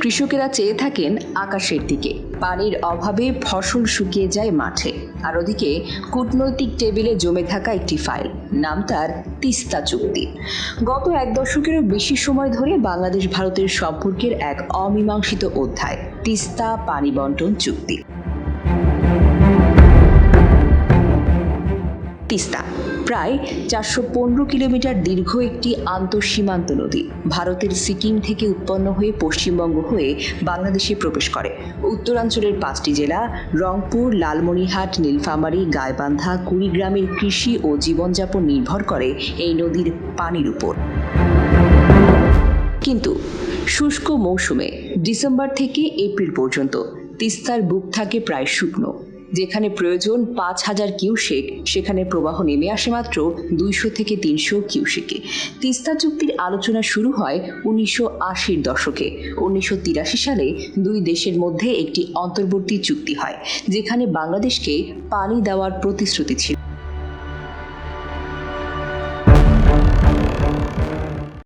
কৃষকেরা চেয়ে থাকেন আকাশের দিকে। পানির অভাবে ফসল শুকিয়ে যায় মাঠে। আর ওদিকে কূটনৈতিক টেবিলে জমে থাকা একটি ফাইল, নাম তার তিস্তা চুক্তি। গত এক দশকেরও বেশি সময় ধরে বাংলাদেশ ভারতের সম্পর্কের এক অমীমাংসিত অধ্যায়, তিস্তা পানি বন্টন চুক্তি। তিস্তা প্রায় চারশো পনেরো কিলোমিটার দীর্ঘ একটি আন্তঃসীমান্ত নদী। ভারতের সিকিম থেকে উৎপন্ন হয়ে পশ্চিমবঙ্গ হয়ে বাংলাদেশে প্রবেশ করে। উত্তরাঞ্চলের পাঁচটি জেলা রংপুর, লালমনিরহাট, নীলফামারী, গাইবান্ধা, কুড়িগ্রামের কৃষি ও জীবনযাপন নির্ভর করে এই নদীর পানির উপর। কিন্তু শুষ্ক মৌসুমে ডিসেম্বর থেকে এপ্রিল পর্যন্ত তিস্তার বুক থাকে প্রায় শুকনো। যেখানে প্রয়োজন পাঁচ হাজার কিউসেক, সেখানে প্রবাহ নেমে আসে মাত্র দুইশো থেকে তিনশো কিউসেকে। তিস্তা চুক্তির আলোচনা শুরু হয় উনিশশো আশির দশকে। উনিশশো তিরাশি সালে দুই দেশের মধ্যে একটি অন্তর্বর্তী চুক্তি হয়, যেখানে বাংলাদেশকে পানি দেওয়ার প্রতিশ্রুতি ছিল।